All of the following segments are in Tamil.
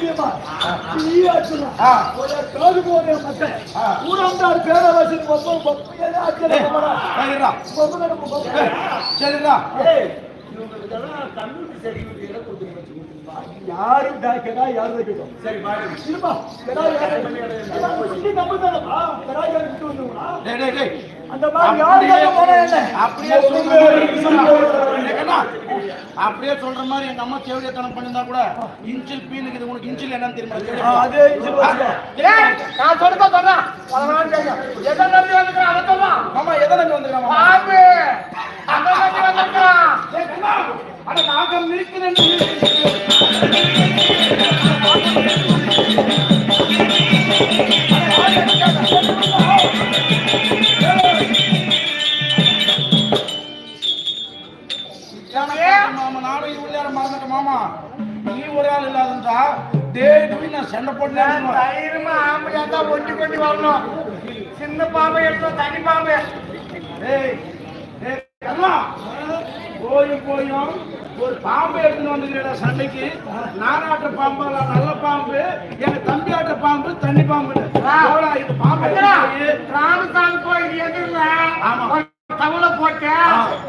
பீமா பி அர்ஜுனா. ஆ. ஒரு காது போற மக்கள் ஆ. ஊராண்டார் பேரவாசி பப்பம் பப்பம் ஆச்சரிய போறா சரிடா. பப்பம் நம்ம பப்பம் சரிடா. ஏய். இவங்களுக்கெல்லாம் கம்யூனிட்டி சர்டிஃபிகேட் கொடுத்துருங்க யாரும் கேட்டா யாரும் வைக்கட்டும் சரி யாரும் நம்ம தானப்பா கடா யாரும் விட்டு வந்துங்களா டேய் டேய் டேய். அந்த மாதிரி யாரு கேட்க போனா என்ன? அப்படியே அப்படியே சொல்ற மாதிரி எங்க அம்மா கேவலியத்தனம் பண்ணிருந்தா கூட இன்ச்சில் பீனுக்கு இது உனக்கு இன்ச்சில் என்னன்னு தெரியுமா? அதே. ஏய், நான். பதினாறு கேட்க. எதை நம்பி வந்திருக்கிறேன், அதை சொல்றேன். மாமா எதை நம்பி கண்ணா, அட நாகம் இருக்கிறேன் டேய் நான் சண்டை போட்டு நான் தைரியமா ஆம்பளையா தான் ஒட்டி கொண்டு வரணும். சின்ன பாம்பு எடுத்தோம் தனி பாம்பு. ஏய், ஏய், கண்ணா, போயும் போயும். ஒரு பாம்பு எடுத்துன்னு வந்துக்கிறேன் சண்டைக்கு. நானாட்ட பாம்பு நல்ல பாம்பு. எங்க தம்பி ஆட்ட பாம்பு தண்ணி பாம்பு இது பாம்பு ராமசாமி கோயில் எதிரில ஆமா. தவளை போட்டு ஆ.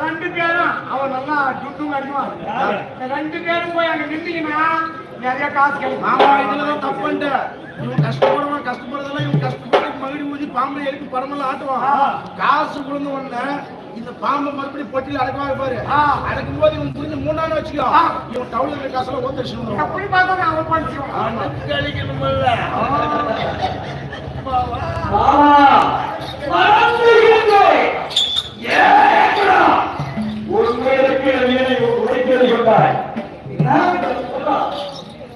ரெண்டு பேரும் அவன் நல்லா துட்டு அடிவான் ரெண்டு பேரும் போய் அங்க நின்றீங்கன்னா நிறைய காசு கிடைக்கும் மாமா இதுலதான் தப்புன்ட்டு இவன் கஷ்டப்படுவான் கஷ்டப்படுறதெல்லாம் இவன் கஷ்டப்பட்டு மகிழி ஊதி பாம்பை எடுத்து படமெல்லாம் ஆட்டுவான். காசு விழுந்த உடனே இந்த பாம்பை மறுபடியும் பொட்டியில் அடக்குவாங்க பாரு. ஆ. அடக்கும் போது இவன் புரிஞ்சு மூணு நாள் வச்சுக்கோ. ஆ. இவன் டவுல காசெல்லாம் ஓத்தடிச்சு வந்துருவான். அப்படி பார்த்தா அவன் படிச்சுவான் ஆமா. உங்களுக்கு நீரை உடைக்கிறது சொன்னாய் நான் சொல்றேன். இதுதான் நம்ம ஆர்வம் என்னன்னா, நான் சொல்றேன்.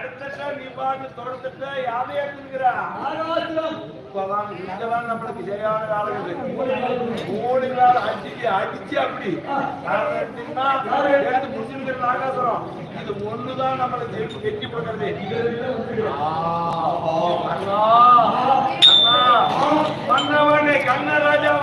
பாட்டு தொடர்ந்துட்ட யாவே எடுத்துக்கிறா இப்பதான் இங்கதான் நம்மளுக்கு சரியான இது. மூணு நாள் அடிச்சு அடிச்சு அப்படி. எடுத்து முடிச்சிருக்கிற ஆகாசம் இது ஒண்ணுதான் ஜெயிச்சு வெற்றி பண்ணுறது அண்ணா. அண்ணா. மன்னவனே கண்ணராஜா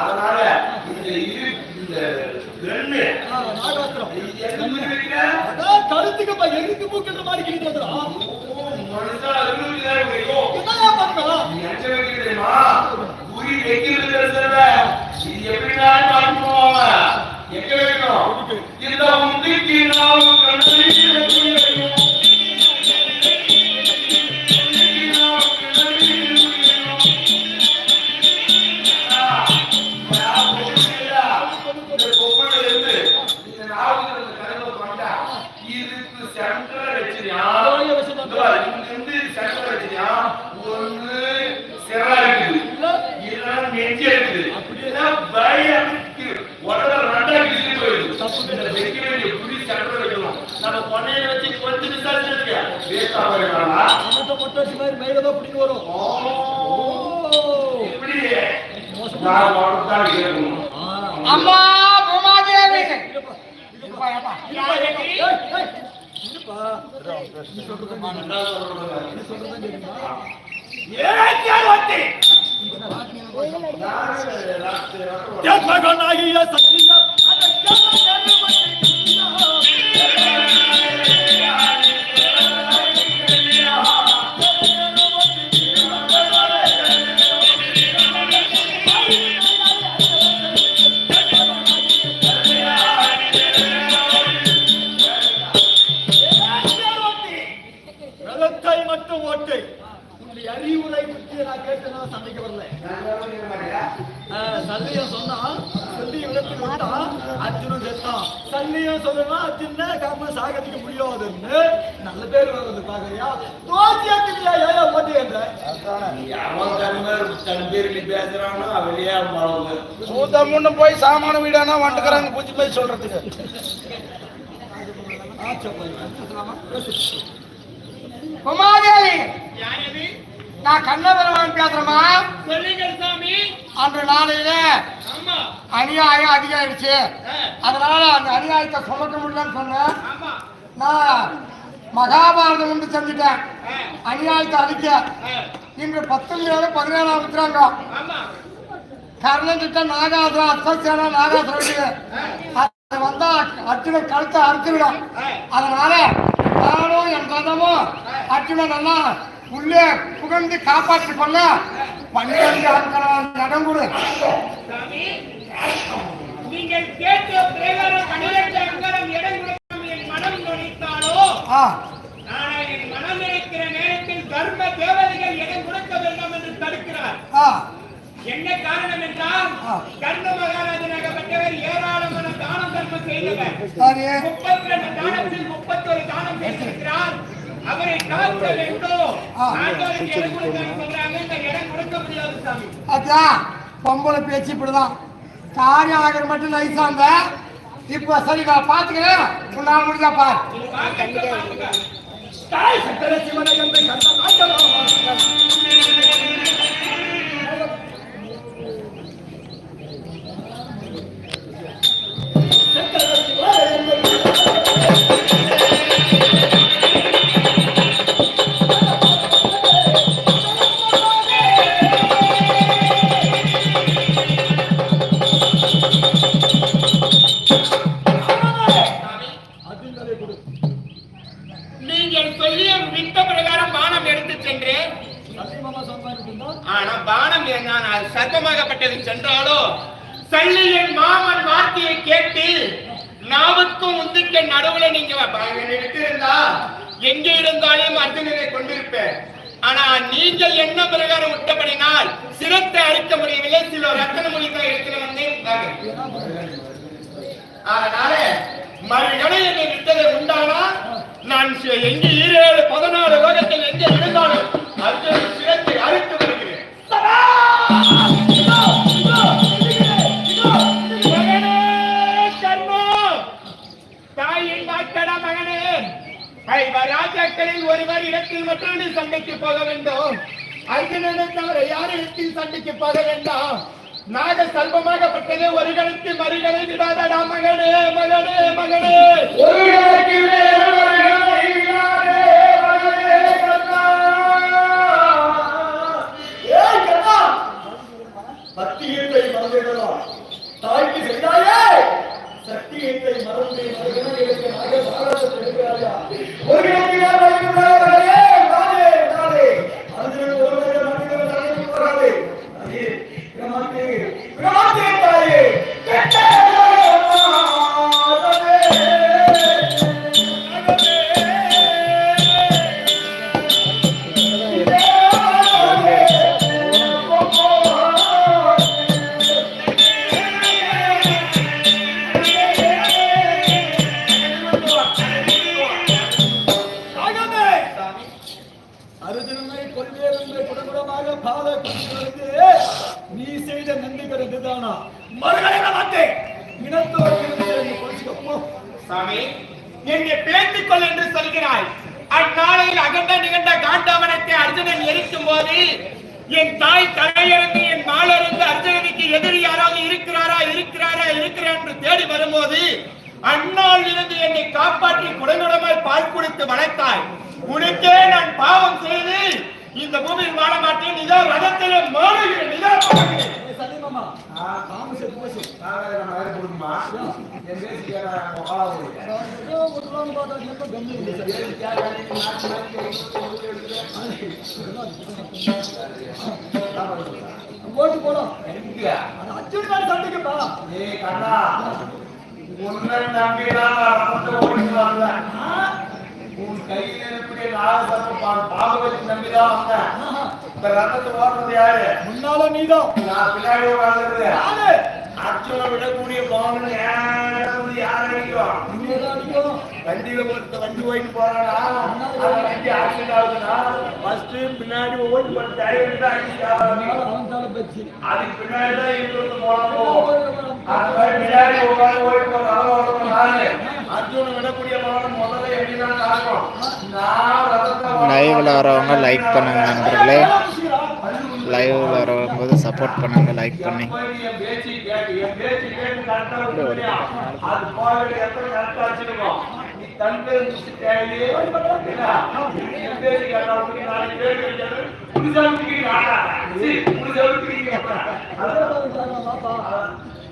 அதனால இந்த இரு இந்த ரெண்டு என்ன வைக்கிற கருத்துக்கப்பா எரிந்து மூக்கின்ற மாதிரி கிழித்து வந்துடும் மனுஷா அறுபது வைக்கும் என்னையா பண்ணலாம் நீ எங்க தெரியுமா குறி வைக்கிறது தெரிஞ்சல இது எப்படின்னா பார்த்து போவாங்க எங்க வைக்கணும் நம்ம பொண்ணைய வச்சு வேஸ்ட் ஆகிறா அமத்த பொட்டாசி மாதிரி மேகதா பிடிக்க வரும். அம்மா பூமாதேவி. சத்தியம் Thank you. நீ பேசுறானோ வெளியே வாழ்வு சூத்தம்னு போய் சாமான வீடானா வந்துக்கிறாங்க புத்தி போய் சொல்றதுக்கு. பூமாதேவி நான் கண்ணபெருமான் பேசுறேமா சொல்லுங்கள் சாமி. அன்று நாளையில ஆமா. அநியாயம் அதிகரிச்சு அதனால அந்த அநியாயத்தை சுமக்க முடியலன்னு சொன்னேன். ஆமா. நான் மகாபாரதம் வந்து செஞ்சுட்டேன் அநியாயத்தை அழிக்க. இன்று பத்தொன்பது பதினேழாம் ஆமா. கர்ணன் கிட்ட நாகாசுரம் அஸ்வசேனா அது வந்தா அர்ஜுனன் கழுத்தை அறுத்துவிடும். அதனால நானும் என் ரதமும் அர்ஜுனன் உள்ளே புகழ்ந்து காப்பாற்றி கொள்ள பன்னிரண்டு ஆட்கள் இடம் கொடு. சாமி நீங்கள் கேட்ட பிரகாரம் பன்னிரண்டு அங்கரம் இடம் கொடுக்கும் என் மனம் நுழைத்தாலோ ஆ நான் மனம் இருக்கிற நேரத்தில் தர்ம தேவதைகள் இடம் கொடுக்க வேண்டும் என்று தடுக்கிறார். ஆ. என்ன காரணம் என்றால். கர்ண மகாராஜனாகப்பட்டவர் ஏராளமான தானம் தர்மம் செய்தவர். முப்பத்தி ரெண்டு தானத்தில் முப்பத்தொரு தானம் செய்திருக்கிறார். அவரை காக்க வேண்டும்? ஆ. ஆண்டவருக்கு இடம் கொடுக்க சொல்றாங்க? இந்த இடம் கொடுக்க முடியாது சாமி. அச்சா பொம்பளை பேச்சு இப்படிதான். காரியம் ஆகிற மட்டும் இருந்த இப்ப சரி நான் பாத்துக்கிறேன் உன்னால முடிஞ்சா பாரு இது பார்க்க சில ரத்தன இடத்துல வந்து அதனால மறுகணை என்னை விட்டதை உண்டானா? நான் எங்க ஈரேழு பதினாலு லோகத்தில் எங்க இருந்தாலும் அர்ஜுன் சிரத்தை அழித்து வருகிறேன். தாயின் வாக்கடா மகனே! ராஜாக்களில் ஒருவர் இடத்தில் மற்றொன்று சண்டைக்கு போக வேண்டும். அர்ஜுனனை தவிர யார் இடத்தில் சண்டைக்கு போக வேண்டாம்? நாக சல்பமாகப்பட்டது ஒரு கணக்கு மறுகளை விடாத மகளே மகளே மகளே என் தாய் தலையிறந்து என் மாலிருந்து அர்ஜுனனுக்கு எதிரி யாராவது இருக்கிறாரா இருக்கிறாரா இருக்கிறார் என்று தேடி வரும்போது அண்ணால் இருந்து என்னை காப்பாற்றி குடங்குடமாய் பால் கொடுத்து வளர்த்தாய். உனக்கே நான் பாவம் செய்து இந்த பூமியில் வாழ மாட்டேன். இதோ ரதத்திலே மாறுகிறேன் இதோ மாறுகிறேன். சரி மாமா பாம்பு செத்து போச்சு கொடுக்குமா? என் பேசி பார்த்தா எப்ப கம்மி ஓட்டு போடும் சண்டைக்குப்பா. கண்ணா உன்னை நம்பிதான் ஓடிட்டு வரல உன் கையில் இருக்கக்கூடிய நாகசர்ப்பம் பா- பாம்பு வச்சு நம்பிதான் வந்தேன். இந்த ரத்தத்தை ஓடுறது யாரு? முன்னால நீதான். நான் பின்னாடி யாரு அர்ஜுன விடக்கூடிய பாம்பு நேரம் யார் அடிக்கும்? வண்டியில ஒருத்த வண்டி ஓடிட்டு போறானா? வண்டி ஆக்சிடென்ட் ஆகுதுன்னா ஃபர்ஸ்ட் பின்னாடி ஓடி போற டிரைவர் தான் பச்சு அதுக்கு பின்னாடி தான் இருந்து போனோம் பின்னாடி அர்ஜுன விடக்கூடிய முதல்ல எப்படிதான் லைவ்ல வரவங்க லைக் பண்ணுங்க நண்பர்களே. லைவ்ல வரும்போது சப்போர்ட் பண்ணுங்க லைக் பண்ணி. என்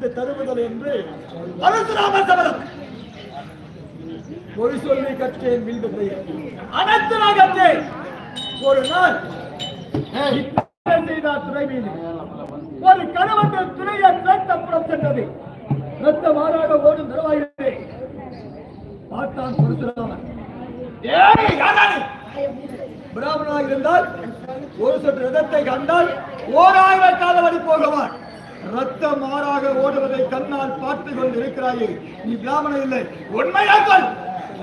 கற்று தருவதல் என்று பரசுராம சபதம். பொய் சொல்லி கற்றேன் வில்வித்தை. அனைத்து நான் கற்றேன். ஒரு நாள் செய்தார் துறை மீது. ஒரு கணவன் துணையை ரத்தப்புறம் சென்றது. ரத்த மாறாக ஓடும் நிறவாயிரே பார்த்தான் பரசுராமன் பிராமணனாக இருந்தால் ஒரு சொட்டு ரதத்தை கண்டால் ஓராயிரம் காலம் வழி போகவான். ரத்தம் மாறாக ஓடுவதை கண்ணால் பார்த்து கொண்டு இருக்கிறாயே நீ பிராமணன் இல்லை. உண்மையாக்கள்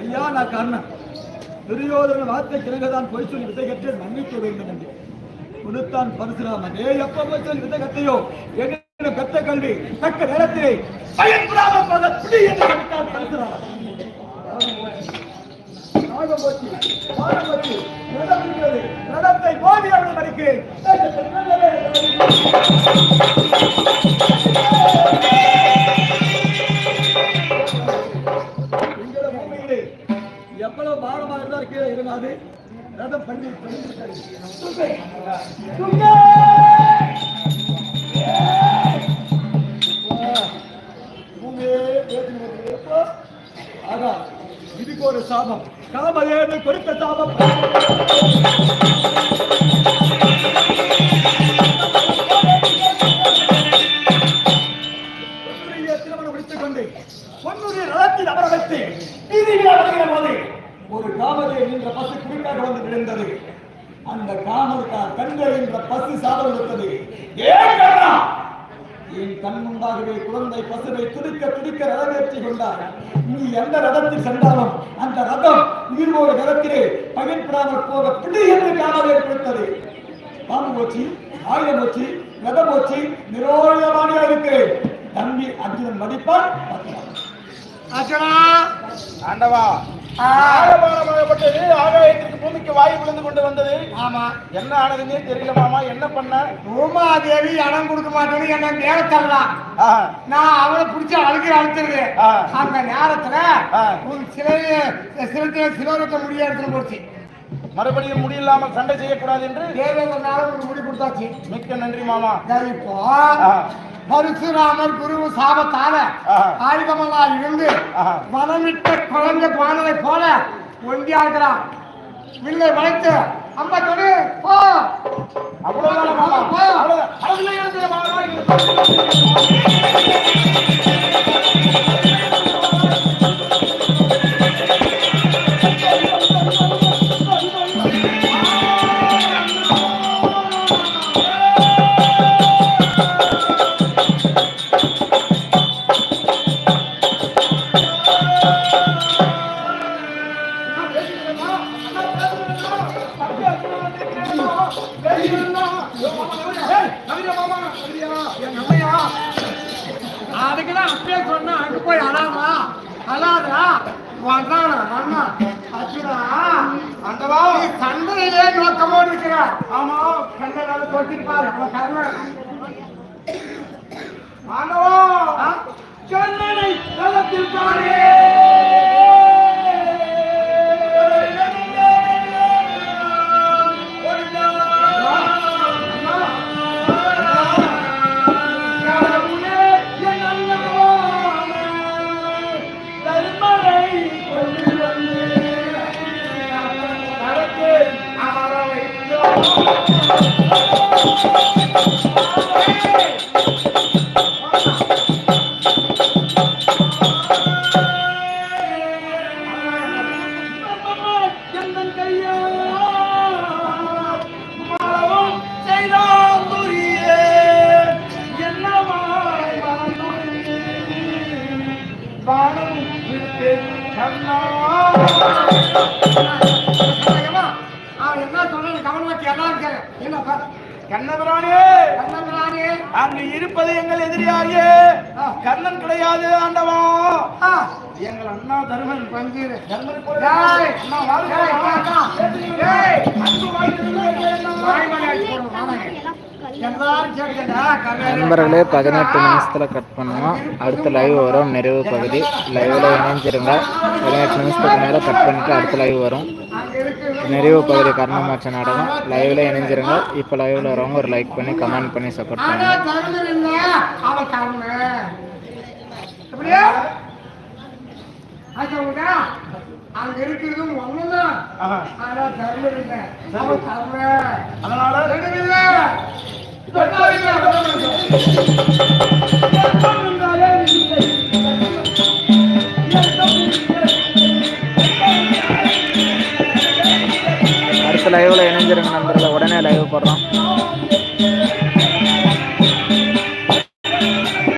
ஐயா நான் கர்ணன். துரியோதன வார்த்தை கிழங்கதான் பொய் சொல்லி விதை கற்று மன்னித்து வேண்டும் என்று. கொடுத்தான் பரசுராமன். ஏ எப்ப போய் சொல்லி விதை கத்தையோ என்ன கத்த கல்வி தக்க நேரத்திலே பயன்படாம பல என்று கட்டான் பரசுராமன். நடத்தை போதிய வானம் போச்சு, இதுக்கு ஒரு சாபம் காமதேவன் கொடுத்த சாபம் பொன்னுடைய திருமணம் முடித்துக் கொண்டு பொன்னுடைய நலத்தில் அமர வைத்து வீதியில் அமர்கிற போது ஒரு காமதே என்ற பசு குறுக்காக வந்து விழுந்தது. அந்த காமத்தார் கண்கள் என்ற பசு கண்ணா! என் கண் முன்பாகவே குழந்தை பசுவை துடிக்க துடிக்க ரதமேற்றி கொண்டார். நீ எந்த ரதத்தில் சென்றாலும் அந்த ரதம் உயிர்வோடு ரதத்திலே பகிர்படாமல் போக பிடி என்று காணவே கொடுத்தது. பாம்பு போச்சு ஆயுதம் போச்சு ரதம் போச்சு நிரோதமான இருக்கிறேன் தம்பி அர்ஜுனன் மதிப்பான் ஆண்டவா! ஆ, ஆழமானப்பட்டது ஆகாயத்திற்கு பூமிக்கு வாயு விழுந்து கொண்டு வந்தது. ஆமா. என்ன ஆனதுன்னே தெரியல மாமா. என்ன பண்ண? உமாதேவி இடம் கொடுக்க மாட்டேன்னு என்ன மேல தரலாம் ஆ, நான் அவளை பிடிச்சி அழுகிற அழுத்துறது. அந்த நேரத்துல. உன் சிலை சிலத்துல சிலோரத்தை முடிய எடுத்துன்னு போச்சு. மறுபடியும் முடியில்லாமல் சண்டை செய்யக்கூடாது என்று தேவேந்திரனால ஒரு முடி கொடுத்தாச்சு. மிக்க நன்றி மாமா. இப்போ. பரசுராமர் குரு சாபத்தால ஆஹா. ஆயுதமெல்லாம் இருந்து. வனமிட்ட குழந்தை பானலை போல ஒண்டியா இருக்கிறான் வில்லை வளைத்து அம்மா தொடு போ அவ்வளவுதான் அதுக்குதான் அப்பயே சொன்னா அங்க போய் அழாமா அழாதா? வர்றானா வர்ணா அச்சுடா நீ சண்டையிலே நோக்கமோடு இருக்கிற ஆமா கண்ணை தொட்டிருப்பாரு கர்ணன் ஆண்டவா? கண்ணனை களத்தில் என்ன சொல்றது கவனம் வச்சு எல்லாம் இருக்காரு கண்ணபிரானே. கண்ணன் அங்கு இருப்பது எங்கள் எதிரியாயே. கர்ணன் கிடையாது ஆண்டவா. எங்கள் அண்ணா தருமன். பங்கீரு. நண்பர்களே பதினெட்டு நிமிஷத்தில் கட் பண்ணுவோம். அடுத்த லைவ் வரும். நிறைவு பகுதி. லைவில் இணைஞ்சிருங்க பதினெட்டு நிமிஷத்துக்கு மேலே கட் பண்ணிட்டு அடுத்த லைவ் வரும். நிறைவு பகுதி கர்ணமாட்சி நாடகம் லைவில் இணைஞ்சிருங்க. இப்போ லைவில் வரவங்க ஒரு லைக் பண்ணி கமெண்ட் பண்ணி சப்போர்ட் பண்ணுங்க. அங்க இருக்கிறதும் ஒண்ணுதான். ஆனா இல்ல, அவன். அதனால தெரிஞ்சிருங்க நண்பர்களை. உடனே லைவ் போடுறோம்.